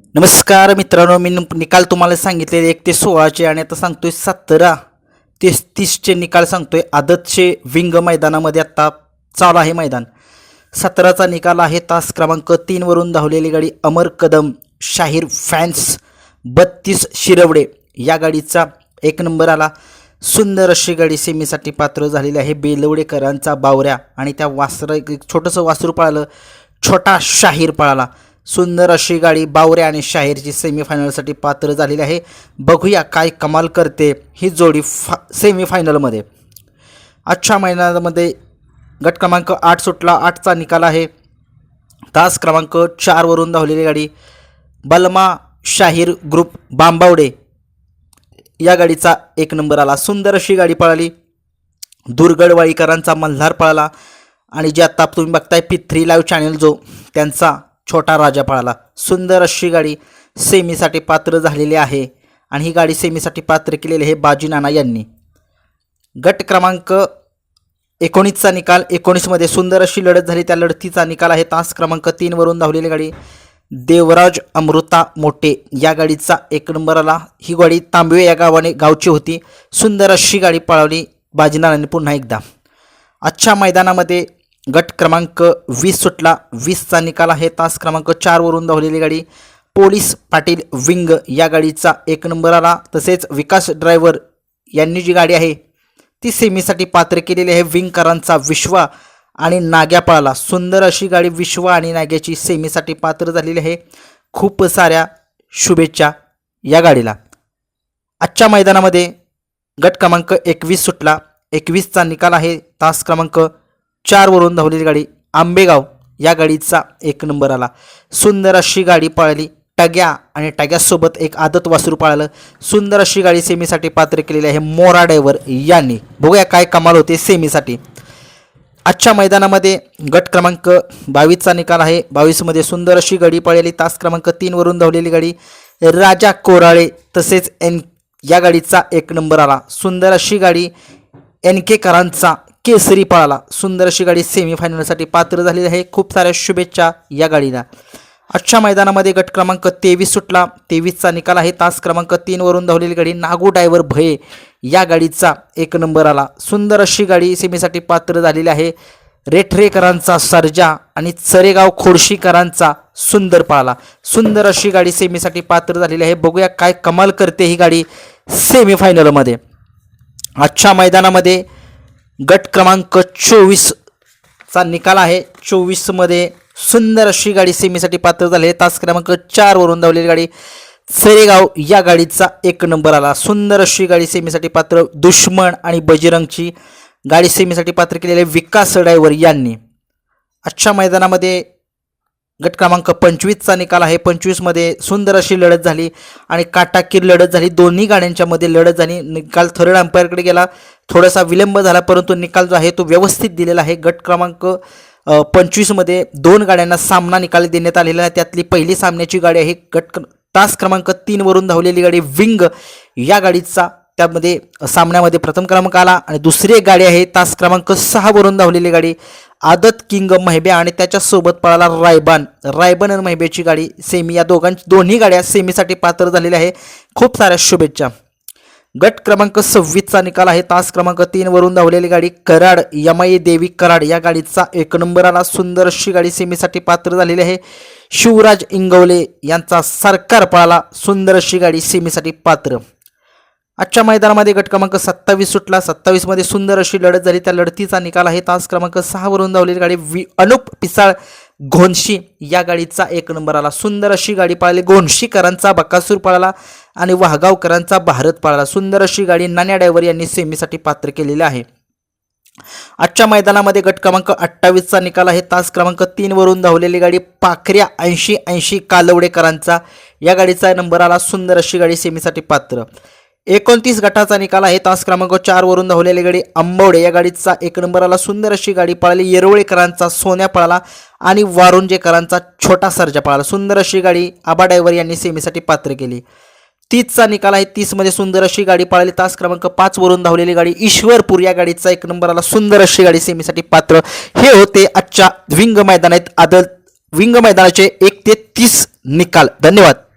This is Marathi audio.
नमस्कार मित्रांनो मी निकाल तुम्हाला सांगितले एक ते सोळाचे आणि आता सांगतोय सतरा. ते तीसचे निकाल सांगतोय. आदतचे विंग मैदानामध्ये आत्ता चालू आहे मैदान. सतराचा निकाल आहे. तास क्रमांक तीनवरून धावलेली गाडी अमर कदम शाहीर फॅन्स बत्तीस शिरवडे या गाडीचा एक नंबर आला. सुंदर अशी गाडी सेमीसाठी पात्र झालेली आहे. बेलवडेकरांचा बावऱ्या आणि त्या वासर एक छोटंसं वासरू पळालं. छोटा शाहीर पळाला. सुंदर अशी गाडी बावरे आणि शाहीरची सेमीफायनलसाठी पात्र झालेली आहे. बघूया काय कमाल करते ही जोडी फा सेमीफायनलमध्ये आजच्या महिन्यामध्ये गट क्रमांक आठ सुटला आठचा निकाल आहे. तास क्रमांक चारवरून धावलेली गाडी बलमा शाहीर ग्रुप बांबावडे. या गाडीचा एक नंबर आला. सुंदर अशी गाडी पळाली. दुर्गडवाळीकरांचा मल्हार पळाला. आणि जे आत्ता तुम्ही बघताय पी थ्री लाईव्ह चॅनल जो त्यांचा छोटा राजा पळाला सुंदर अशी गाडी सेमीसाठी पात्र झालेली आहे आणि ही गाडी सेमीसाठी पात्र केलेली आहे बाजी नाना यांनी. गट क्रमांक एकोणीसचा निकाल. एकोणीसमध्ये सुंदर अशी लढत झाली. त्या लढतीचा निकाल आहे तास क्रमांक तीनवरून धावलेली गाडी. देवराज अमृता मोटे या गाडीचा एक नंबर आला. ही गाडी तांबवे या गावाने गावची होती. सुंदर अशी गाडी पळवली बाजीनानाने पुन्हा एकदा. आजच्या मैदानामध्ये गट क्रमांक वीस सुटला. वीसचा निकाल आहे. तास क्रमांक चारवरून धावलेली गाडी पोलीस पाटील विंग या गाडीचा एक नंबर आला. तसेच विकास ड्रायव्हर यांनी जी गाडी आहे ती सेमीसाठी पात्र केलेली आहे. विंगकरांचा विश्वा आणि नाग्या पळाला सुंदर अशी गाडी विश्वा आणि नाग्याची सेमीसाठी पात्र झालेली आहे. खूप साऱ्या शुभेच्छा या गाडीला. आजच्या मैदानामध्ये गट क्रमांक एकवीस सुटला. एकवीसचा निकाल आहे. तास क्रमांक चारवरून धावलेली गाडी आंबेगाव या गाडीचा एक नंबर आला. सुंदर अशी गाडी पळाली. टग्या आणि टग्यासोबत एक आदत वासरू पाळलं. सुंदर अशी गाडी सेमीसाठी पात्र केलेली आहे मोरा ड्रायव्हर यांनी. बघूया काय कमाल होते सेमीसाठी. आजच्या मैदानामध्ये गट क्रमांक बावीसचा निकाल आहे. बावीसमध्ये सुंदर अशी गाडी पळाली. तास क्रमांक तीनवरून धावलेली गाडी राजा कोराळे तसेच एन या गाडीचा एक नंबर आला. सुंदर अशी गाडी एन के करांचा केसरी पळाला. सुंदर अशी गाडी सेमीफायनलसाठी पात्र झालेली आहे. खूप साऱ्या शुभेच्छा या गाडीला. आजच्या मैदानामध्ये गट क्रमांक तेवीस सुटला. तेवीसचा निकाल आहे. तास क्रमांक तीनवरून धावलेली गाडी नागू डायव्हर भये या गाडीचा एक नंबर आला. सुंदर अशी गाडी सेमीसाठी पात्र झालेली आहे. रेठरेकरांचा सर्जा आणि चरेगाव खोडशीकरांचा सुंदर पळाला. सुंदर अशी गाडी सेमीसाठी पात्र झालेली आहे. बघूया काय कमाल करते ही गाडी सेमीफायनलमध्ये आजच्या मैदानामध्ये गट क्रमांक चोवीसचा निकाल आहे. चोवीसमध्ये सुंदर अशी गाडी सेमीसाठी पात्र झाली तास क्रमांक चारवरून धावलेली गाडी सरेगाव या गाडीचा एक नंबर आला. सुंदर अशी गाडी सेमीसाठी पात्र दुश्मन आणि बजरंगची गाडी सेमीसाठी पात्र केलेले विकास ड्रायव्हर यांनी. आजच्या मैदानामध्ये गट क्रमांक पंचवीसचा निकाल आहे. पंचवीसमध्ये सुंदर अशी लढत झाली आणि काटाकीर लढत झाली. दोन्ही गाड्यांच्यामध्ये लढत झाली. निकाल थर्ड अंपायरकडे गेला. थोडासा विलंब झाला परंतु निकाल जो आहे तो व्यवस्थित दिलेला आहे. गट क्रमांक पंचवीसमध्ये दोन गाड्यांना सामना निकाल देण्यात आलेला आहे. त्यातली पहिली सामन्याची गाडी आहे गट तास क्रमांक तीनवरून धावलेली गाडी विंग. या गाडीचा त्यामध्ये सामन्यामध्ये प्रथम क्रमांक आला आणि दुसरी एक गाडी आहे तास क्रमांक सहावरून धावलेली गाडी. आदत किंग महिब्या आणि त्याच्यासोबत पळाला रायबान. रायबान आणि महिब्याची गाडी सेमी या दोघांची दोन्ही गाड्या सेमीसाठी पात्र झालेल्या आहे. खूप साऱ्या शुभेच्छा. गट क्रमांक सव्वीसचा निकाल आहे. तास क्रमांक तीनवरून धावलेली गाडी कराड यमाई देवी कराड या गाडीचा एक नंबर आला. सुंदर अशी गाडी सेमीसाठी पात्र झालेली आहे. शिवराज इंगवले यांचा सरकार पळाला. सुंदर अशी गाडी सेमीसाठी पात्र. आजच्या मैदानामध्ये गट क्रमांक सत्तावीस सुटला. सत्तावीसमध्ये सुंदर अशी लढत झाली. त्या लढतीचा निकाल आहे. तास क्रमांक सहावरून धावलेली गाडी वि अनुप पिसाळ घोनशी या गाडीचा एक नंबर आला. सुंदर अशी गाडी पळाली. घोनशीकरांचा बकासूर पळाला आणि वाहगावकरांचा भारत पळाला. सुंदर अशी गाडी नाण्या डायव्हर यांनी सेमीसाठी पात्र केलेली आहे. आजच्या मैदानामध्ये गट क्रमांक अठ्ठावीसचा निकाल आहे. तास क्रमांक तीनवरून धावलेली गाडी पाखऱ्या ऐंशी ऐंशी कालवडेकरांचा. या गाडीचा नंबर आला. सुंदर अशी गाडी सेमीसाठी पात्र. एकोणतीस गटाचा निकाल आहे. तास क्रमांक चारवरून धावलेली गाडी आंबवडे या गाडीचा एक नंबराला सुंदर अशी गाडी पळाली. येरवळेकरांचा सोन्या पळाला आणि वारुंजेकरांचा छोटा सर्जा पळाला. सुंदर अशी गाडी आबा डायव्हर यांनी सेमीसाठी पात्र केली. तीसचा निकाल आहे. तीसमध्ये सुंदर अशी गाडी पळाली. तास क्रमांक पाचवरून धावलेली गाडी ईश्वरपूर. या गाडीचा एक नंबराला सुंदर अशी गाडी सेमीसाठी पात्र. हे होते आजच्या विंग मैदानात आदल विंग मैदानाचे एक ते तीस निकाल. धन्यवाद.